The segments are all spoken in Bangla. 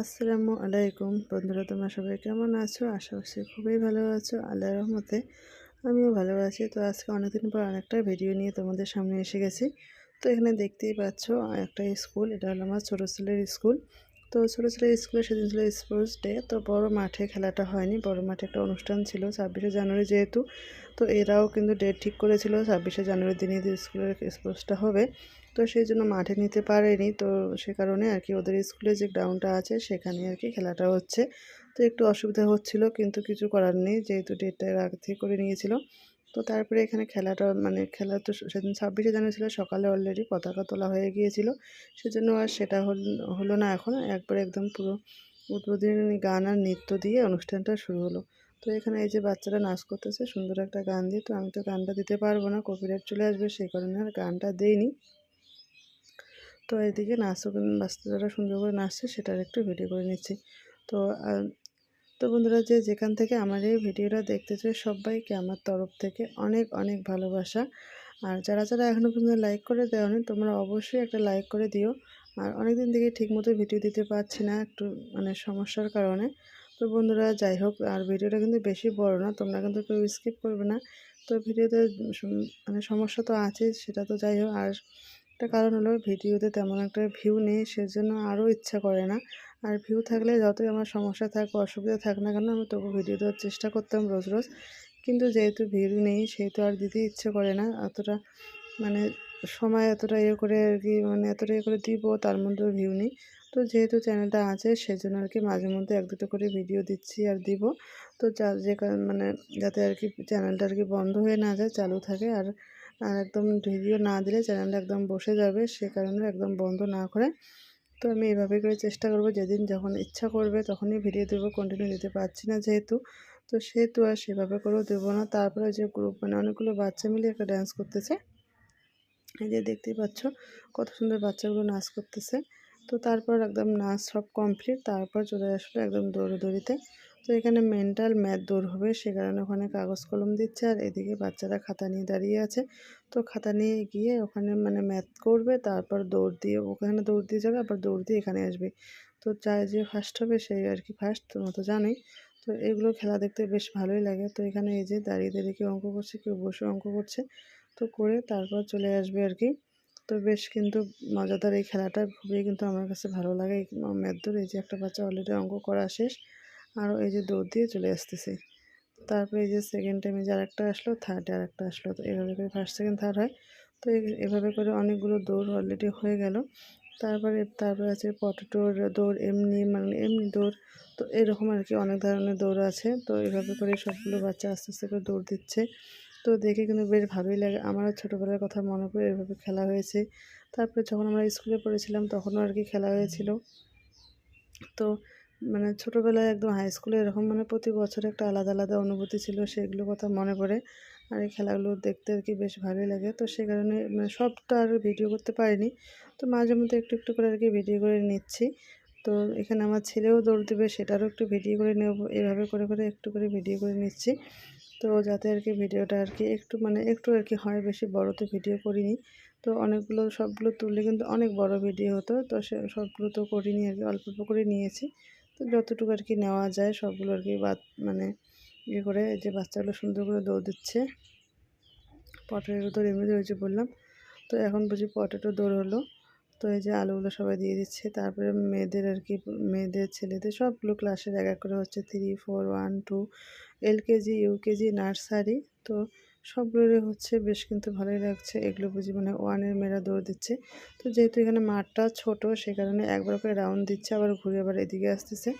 আসসালামু আলাইকুম। বন্ধুরা, তোমরা সবাই কেমন আছো? আশা করছি খুবই ভালো আছো। আল্লাহ রহমতে আমিও ভালো আছি। তো আজকে অনেকদিন পর অনেকটা ভিডিও নিয়ে তোমাদের সামনে এসে গেছি। তো এখানে দেখতেই পাচ্ছ, একটা স্কুল, এটা হলো আমার ছোটো ছেলের স্কুল। তো ছোটো ছেলের স্কুলে সেদিন ছিল স্পোর্টস ডে তো বড় মাঠে খেলাটা হয়নি। বড় মাঠে একটা অনুষ্ঠান ছিল ছাব্বিশে জানুয়ারি যেহেতু, তো এরাও কিন্তু ডেট ঠিক করেছিল ছাব্বিশে জানুয়ারির দিনে স্কুলের স্পোর্টসটা হবে। তো সেই জন্য মাঠে নিতে পারেনি। তো সে কারণে আর কি ওদের স্কুলে যে গ্রাউন্ডটা আছে সেখানে আর কি খেলাটা হচ্ছে। তো একটু অসুবিধা হচ্ছিল, কিন্তু কিছু করার নেই, যেহেতু ডেটটা আগে থেকে করে নিয়েছিল। তো তারপরে এখানে খেলাটা মানে খেলা তো সেদিন ছাব্বিশে জানুয়ারি ছিল, সকালে অলরেডি পতাকা তোলা হয়ে গিয়েছিল। সেজন্য আর সেটা হলো না এখন, একবারে একদম পুরো উদ্বোধনী গান আর নৃত্য দিয়ে অনুষ্ঠানটা শুরু হলো। তো এখানে এই যে বাচ্চারা নাচ করতেছে, সুন্দর একটা গান দিয়ে, তো আমি তো গানটা দিতে পারব না কপিরাইট চলে আসবে, সেই কারণে আর গানটা দেইনি। তো এদিকে নাচও বাচ্চারা সুন্দর করে নাচছে, সেটার একটু ভিডিও করে নিচ্ছি। তো তো বন্ধুরা যে যেখান থেকে আমার এই ভিডিওটা দেখতে চাই সবাইকে আমার তরফ থেকে অনেক অনেক ভালোবাসা। আর যারা যারা এখনও পর্যন্ত লাইক করে দেওয়া তোমরা অবশ্যই একটা লাইক করে দিও। আর অনেক দিন থেকে ঠিকমতো ভিডিও দিতে পারছি না একটু মানে সমস্যার কারণে। তো বন্ধুরা যাই হোক, আর ভিডিওটা কিন্তু বেশি বড় না, তোমরা কিন্তু কেউ স্কিপ করবে না। তো ভিডিওতে মানে সমস্যা তো আছে, সেটা তো যাই হোক। আর একটা কারণ হলো, ভিডিওতে তেমন একটা ভিউ নেই, সেজন্য আরও ইচ্ছা করে না। আর ভিউ থাকলে যতই আমার সমস্যা থাক, অসুবিধা থাক না কেন, আমি তবু ভিডিও দেওয়ার চেষ্টা করতাম রোজ রোজ। কিন্তু যেহেতু ভিউ নেই, সেহেতু আর দিতে ইচ্ছে করে না। অতটা মানে সময় এতটা ইয়ে করে আর কি মানে এতটা ইয়ে করে দিব, তার মধ্যেও ভিউ নেই। তো যেহেতু চ্যানেলটা আছে, সেজন্য আর কি মাঝে মধ্যে এক দুটো করে ভিডিও দিচ্ছি আর দিব। তো যা, যে কারণ মানে যাতে আর কি চ্যানেলটা আর কি বন্ধ হয়ে না যায়, চালু থাকে। আর আর একদম ভিডিও না দিলে চ্যানেলটা একদম বসে যাবে, সে কারণে একদম বন্ধ না করে তো আমি এভাবে করে চেষ্টা করব, যেদিন যখন ইচ্ছা করবে তখনই ভিডিও দেবো কন্টিনিউ দিতে পারছি না যেহেতু। তো সেহেতু আর সেভাবে করেও দেবো না। তারপরে যে গ্রুপ মানে অনেকগুলো বাচ্চা মিলে একটা ড্যান্স করতেছে। এই যে দেখতেই পাচ্ছ কত সুন্দর বাচ্চাগুলো নাচ করতেছে। তো তারপর একদম নাচ সব কমপ্লিট তারপর চলে আসলো একদম দৌড়োদৌড়িতে। তো এখানে মেন্টাল ম্যাথ দৌড় হবে, সে কারণে ওখানে কাগজ কলম দিচ্ছে আর এদিকে বাচ্চারা খাতা নিয়ে দাঁড়িয়ে আছে। তো খাতা নিয়ে গিয়ে ওখানে মানে ম্যাথ করবে, তারপর দৌড় দিয়ে ওখানে দৌড় দিয়ে যাবে, আবার দৌড় দিয়ে এখানে আসবে। তো চায় যে ফার্স্ট হবে, সেই আর কি ফার্স্ট তোমরা তো জানোই। তো এগুলো খেলা দেখতে বেশ ভালোই লাগে। তো এখানে এই যে দাঁড়িয়ে দাঁড়িয়ে কেউ অঙ্ক করছে, কেউ বসে অঙ্ক করছে। তো করে তারপর চলে আসবে আর কি। তো বেশ কিন্তু মজাদার এই খেলাটা, খুবই কিন্তু আমার কাছে ভালো লাগে। ম্যাথ ধরে এই যে একটা বাচ্চা অলরেডি অঙ্ক করা শেষ। আরও এই যে দৌড় দিয়ে চলে আসতেছে। তারপরে এই যে সেকেন্ড টাইমে যে আরেকটা আসলো থার্ডে আরেকটা আসলো। তো এভাবে করে ফার্স্ট সেকেন্ড থার্ড হয়। তো এভাবে করে অনেকগুলো দৌড় অলরেডি হয়ে গেল। তারপরে তারপরে আছে পটেটোর দৌড়, এমনি মানে এমনি দৌড়। তো এরকম আর কি অনেক ধরনের দৌড় আছে। তো এভাবে করে সবগুলো বাচ্চা আস্তে আস্তে করে দৌড় দিচ্ছে। তো দেখে কিন্তু বেশ ভালোই লাগে। আমারও ছোটোবেলার কথা মনে পড়ে এভাবে খেলা হয়েছে। তারপরে যখন আমরা স্কুলে পড়েছিলাম, তখনও আর কি খেলা হয়েছিল। তো মানে ছোটোবেলায় একদম হাই স্কুলে এরকম মানে প্রতি বছর একটা আলাদা আলাদা অনুভূতি ছিল সেগুলো কথা মনে পড়ে। আর এই খেলাগুলো দেখতে আর কি বেশ ভালোই লাগে। তো সে কারণে মানে সবটা আর ভিডিও করতে পারিনি। তো মাঝে মধ্যে একটু একটু করে আর কি ভিডিও করে নিচ্ছি। তো এখানে আমার ছেলেও দৌড় দেবে, সেটারও একটু ভিডিও করে নেব। এভাবে করে করে একটু করে ভিডিও করে নিচ্ছি। তো যাতে আর কি ভিডিওটা আর কি একটু মানে একটু আর কি হয়, বেশি বড় তো ভিডিও করিনি। তো অনেকগুলো, সবগুলো তুললে কিন্তু অনেক বড় ভিডিও হতো। তো সে, সবগুলো তো করিনি আর কি, অল্প অল্প করে নিয়েছি। তো যতটুকু আর কি নেওয়া যায় সবগুলো আর কি বাদ মানে ইয়ে করে এই যে বাচ্চাগুলো সুন্দর করে দৌড় দিচ্ছে। পটেটো দৌড় এমনি হয়েছে বললাম। তো এখন বুঝি পটেটো দৌড় হলো। তো এই যে আলুগুলো সবাই দিয়ে দিচ্ছে। তারপরে মেয়েদের আর কি মেয়েদের, ছেলেদের সবগুলো ক্লাসের এক এক করে হচ্ছে three four one two LKG UKG nursery. তো সবগুলোরই হচ্ছে বেশ কিন্তু ভালোই লাগছে। এগুলো বুঝি মানে ওয়ানের মেয়েরা দৌড় দিচ্ছে। তো যেহেতু এখানে মাঠটা ছোট, সে কারণে একবার করে রাউন্ড দিচ্ছে, আবার ঘুরে আবার এদিকে আসতেছে।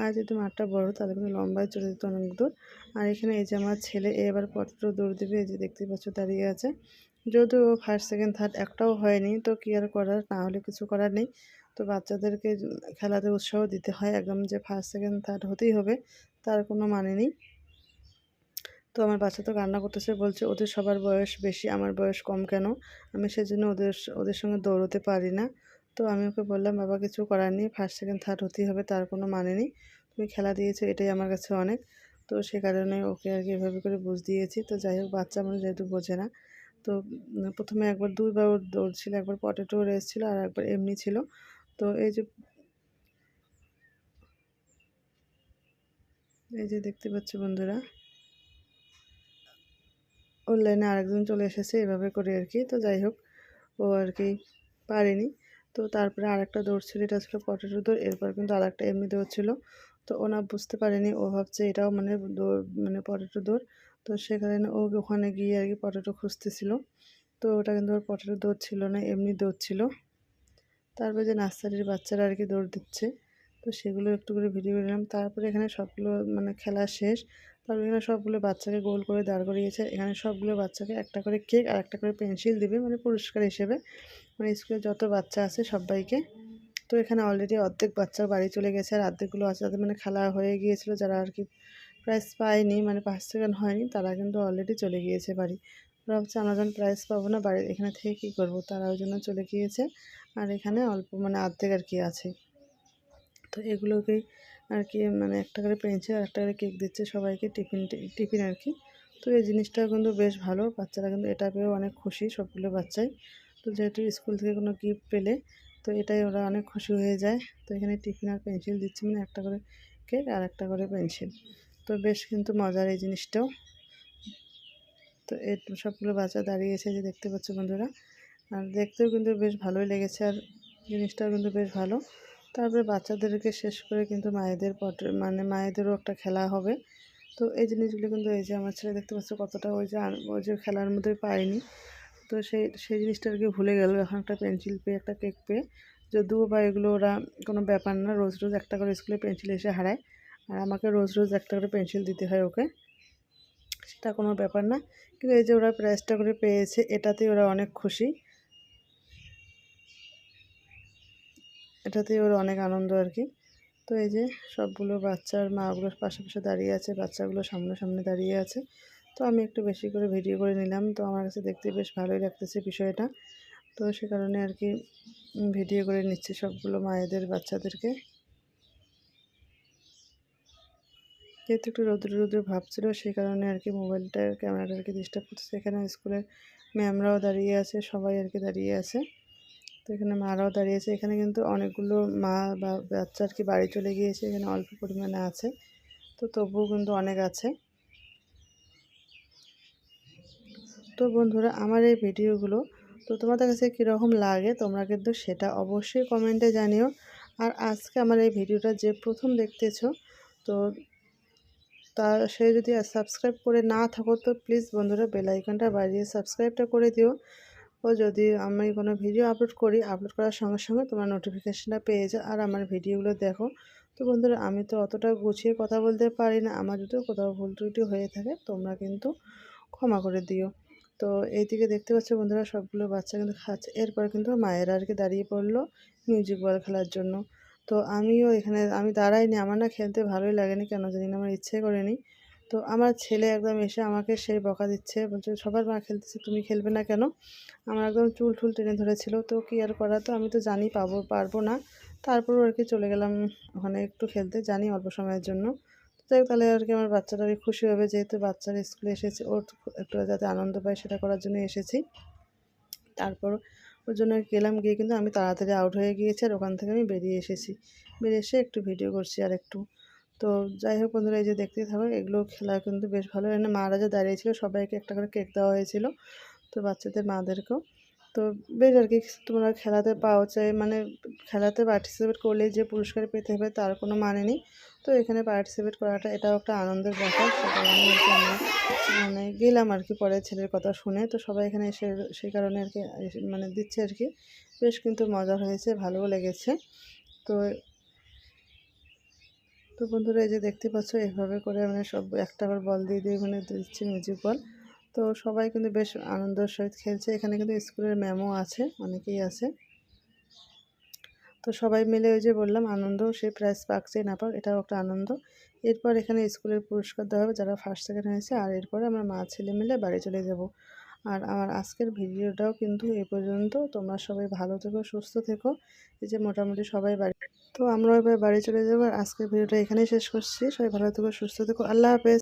আর যেহেতু মাঠটা বড়, তাহলে কিন্তু লম্বায় চলে যেত অনেক দূর। আর এখানে এই যে আমার ছেলে এবার পত্র দৌড় দেবে, এই যে দেখতে পাচ্ছ দাঁড়িয়ে আছে। যদিও ফার্স্ট সেকেন্ড থার্ড একটাও হয়নি, তো কি আর করার, না হলে কিছু করার নেই। তো বাচ্চাদেরকে খেলাতে উৎসাহ দিতে হয়, একদম যে ফার্স্ট সেকেন্ড থার্ড হতেই হবে, তার কোনো মানে নেই। তো আমার বাচ্চা তো কান্না করতেছে, বলছে ওদের সবার বয়স বেশি, আমার বয়স কম কেন? আমি সেজন্য ওদের ওদের সঙ্গে দৌড়তে পারি না। তো আমি ওকে বললাম, বাবা, কিছু করার নেই ফার্স্ট সেকেন্ড থার্ড হতেই হবে, তার কোনো মানে নেই। তুমি খেলা দিয়েছ, এটাই আমার কাছে অনেক। তো সে কারণে ওকে আর কি এভাবে করে বুঝ দিয়েছি। তো যাই হোক, বাচ্চা মানুষ যেহেতু বোঝে না, তো প্রথমে একবার দুইবার দৌড় ছিল একবার পটেটো রেস ছিল আর একবার এমনি ছিল। তো এই যে এই যে দেখতে পাচ্ছ বন্ধুরা অনলাইনে আরেকজন চলে এসেছে। এভাবে করে আর কি। তো যাই হোক, ও আর কি পারেনি। তো তারপরে আরেকটা দৌড় ছিল, এটা ছিল পটেটো দৌড়। এরপর কিন্তু আরেকটা এমনি দৌড় ছিল। তো ওনা বুঝতে পারেনি, ও ভাবছে এটাও মানে দৌড় মানে পটেটো দৌড়। তো সেখানে ও ওখানে গিয়ে আর কি পটেটো খুঁজতেছিল। তো ওটা কিন্তু ওর পটেটো দৌড় ছিল না, এমনি দৌড় ছিল। তারপরে যে নার্সারির বাচ্চারা আর কি দৌড় দিচ্ছে, তো সেগুলো একটু করে ভিডিও নিলাম তারপরে এখানে সবগুলো মানে খেলা শেষ। তারপরে এখানে সবগুলো বাচ্চাকে গোল করে দাঁড় করিয়েছে। এখানে সবগুলো বাচ্চাকে একটা করে কেক আর একটা করে পেন্সিল দেবে মানে পুরস্কার হিসেবে। মানে স্কুলে যত বাচ্চা আছে সবাইকে। তো এখানে অলরেডি অর্ধেক বাচ্চা বাড়ি চলে গেছে আর অর্ধেকগুলো আছে তাদের মানে খেলা হয়ে গিয়েছিল, যারা আর কি প্রাইজ পায়নি মানে পাঁচ সেকেন্ড হয়নি, তারা কিন্তু অলরেডি চলে গিয়েছে বাড়ি। ওরা হচ্ছে আমরা যখন প্রাইজ পাবো না বাড়ি এখানে থেকে কী করব? তারা ওই জন্য চলে গিয়েছে। আর এখানে অল্প মানে অর্ধেক আর কি আছে। তো এগুলোকেই আর কি মানে একটা করে পেন্সিল আর একটা করে কেক দিচ্ছে সবাইকে টিফিন টিফিন আর কি। তো এই জিনিসটা কিন্তু বেশ ভালো, বাচ্চারা কিন্তু এটা পেয়েও অনেক খুশি, সবগুলো বাচ্চাই। তো যেহেতু স্কুল থেকে কোনো গিফট পেলে, তো এটাই ওরা অনেক খুশি হয়ে যায়। তো এখানে টিফিন আর পেন্সিল দিচ্ছে মানে একটা করে কেক আর একটা করে পেন্সিল তো বেশ কিন্তু মজার এই জিনিসটাও। তো এই সবগুলো বাচ্চা দাঁড়িয়েছে যে দেখতে পাচ্ছ বন্ধুরা। আর দেখতেও কিন্তু বেশ ভালোই লেগেছে আর জিনিসটাও কিন্তু বেশ ভালো। তারপরে বাচ্চাদেরকে শেষ করে কিন্তু মায়েদের পট মানে মায়েদেরও একটা খেলা হবে। তো এই জিনিসগুলো কিন্তু এই যে আমার ছেলে দেখতে পাচ্ছে কতটা ওই যে ওই যে খেলার মধ্যে পায়নি। তো সেই সেই জিনিসটা আর কি ভুলে গেল। এখন একটা পেন্সিল পেয়ে, একটা কেক পেয়ে, যদিও বা এগুলো ওরা কোনো ব্যাপার না, রোজ রোজ একটা করে স্কুলে পেন্সিল এসে হারায়। আর আমাকে রোজ রোজ একটা করে পেন্সিল দিতে হয় ওকে। সেটা কোনো ব্যাপার না। কিন্তু এই যে ওরা প্রাইজটা করে পেয়েছে, এটাতেই ওরা অনেক খুশি। এটাতেই ওর অনেক আনন্দ আর কি। তো এই যে সবগুলো বাচ্চার মাগুলোর পাশে পাশে দাঁড়িয়ে আছে, বাচ্চাগুলো সামনে সামনে দাঁড়িয়ে আছে। তো আমি একটু বেশি করে ভিডিও করে নিলাম। তো আমার কাছে দেখতে বেশ ভালোই লাগতেছে বিষয়টা। তো সে কারণে আর কি ভিডিও করে নিচ্ছি সবগুলো মায়েদের, বাচ্চাদেরকে। যেহেতু একটু রোদ্র রোদ্র ভাবছিল সেই কারণে আর কি মোবাইলটার ক্যামেরাটা আর কি ডিস্টার্ব করতেছে। এখানে স্কুলের ম্যামরাও দাঁড়িয়ে আছে, সবাই আর কি দাঁড়িয়ে আছে। তো এখানে মারাও দাঁড়িয়েছে। এখানে কিন্তু অনেকগুলো মা বা বাচ্চা কি বাড়ি চলে গিয়েছে, এখানে অল্প পরিমাণে আছে। তো তবুও কিন্তু অনেক আছে। তো বন্ধুরা, আমার এই ভিডিওগুলো তো তোমাদের কাছে কীরকম লাগে তোমরা কিন্তু সেটা অবশ্যই কমেন্টে জানিও। আর আজকে আমার এই ভিডিওটা যে প্রথম দেখতেছো, তো তা সে যদি সাবস্ক্রাইব করে না থাকো, তো প্লিজ বন্ধুরা বেলাইকনটা বাজিয়ে সাবস্ক্রাইবটা করে দিও। ও যদি আমি কোনো ভিডিও আপলোড করি আপলোড করার সঙ্গে সঙ্গে তোমার নোটিফিকেশানটা পেয়ে যাও। আর আমার ভিডিওগুলো দেখো। তো বন্ধুরা, আমি তো অতটা গুছিয়ে কথা বলতে পারি না। আমার যদি কোথাও ভুল ত্রুটি হয়ে থাকে, তোমরা কিন্তু ক্ষমা করে দিও। তো এইদিকে দেখতে পাচ্ছ বন্ধুরা, সবগুলো বাচ্চা কিন্তু খাচ্ছে। এরপর কিন্তু মায়েরা আর কি দাঁড়িয়ে পড়ল মিউজিক বল খেলার জন্য। তো আমিও এখানে, আমি দাঁড়াইনি। আমার না খেলতে ভালোই লাগেনি, কেন জানি না, আমার ইচ্ছে করেনি। তো আমার ছেলে একদম এসে আমাকে সেই বকা দিচ্ছে, বলছে, সবার মা খেলতেছে, তুমি খেলবে না কেন? আমার একদম চুল টুল টেনে ধরেছিল, তো কী আর করা তো আমি তো জানি পাবো, পারব না। তারপরও আর কি চলে গেলাম ওখানে একটু খেলতে, জানি অল্প সময়ের জন্য। তো যাই তাহলে আর কি আমার বাচ্চাটা আর খুশি হবে, যেহেতু বাচ্চারা স্কুলে এসেছে, ওর একটু যাতে আনন্দ পায়, সেটা করার জন্য এসেছি। তারপর ওর জন্য গেলাম গিয়ে, কিন্তু আমি তাড়াতাড়ি আউট হয়ে গিয়েছি আর ওখান থেকে আমি বেরিয়ে এসেছি। বেরিয়ে এসে একটু ভিডিও করছি আর একটু। তো যাই হোক বন্ধুরা, এই যে দেখতে থাকো, এগুলো খেলা কিন্তু বেশ ভালো। এখানে মারা যে দাঁড়িয়েছিল সবাইকে একটা করে কেক দেওয়া হয়েছিল, তো বাচ্চাদের মাদেরকেও। তো বেশ আর কি, তোমরা খেলাতে পাও, চাই মানে খেলাতে পার্টিসিপেট করলে যে পুরস্কার পেতে হবে তার কোনো মানে নেই। তো এখানে পার্টিসিপেট করাটা এটাও একটা আনন্দের ব্যাপার সে কারণে আমরা মানে গেলাম আর কি পরে ছেলের কথা শুনে। তো সবাই এখানে এসে সেই কারণে আর কি মানে দিচ্ছে আর কি। বেশ কিন্তু মজা হয়েছে, ভালোও লেগেছে। তো তো বন্ধুরা এই যে দেখতে পাচ্ছ, এভাবে করে মানে সব একটা আবার বল দিয়ে দিয়ে ওখানে দিচ্ছে মিউজিক বল। তো সবাই কিন্তু বেশ আনন্দের সহিত খেলছে। এখানে কিন্তু স্কুলের ম্যামও আছে, অনেকেই আছে। তো সবাই মিলে ওই যে বললাম, আনন্দ, সে প্রাইজ পাকছে না পাক, এটাও একটা আনন্দ। এরপর এখানে স্কুলের পুরস্কার দেওয়া হবে যারা ফার্স্ট সেকেন্ড হয়েছে, আর এরপরে আমরা মা ছেলে মিলে বাড়ি চলে যাব। আর আমার আজকের ভিডিওটাও কিন্তু এ পর্যন্ত। তোমরা সবাই ভালো থেকো, সুস্থ থেকো। এই যে মোটামুটি সবাই বাড়ি তো আমরা এবার বাড়ি চলে যাব আর আজকের ভিডিওটা এখানেই শেষ করছি। সবাই ভালো থেকো, সুস্থ থেকো। আল্লাহ হাফেজ।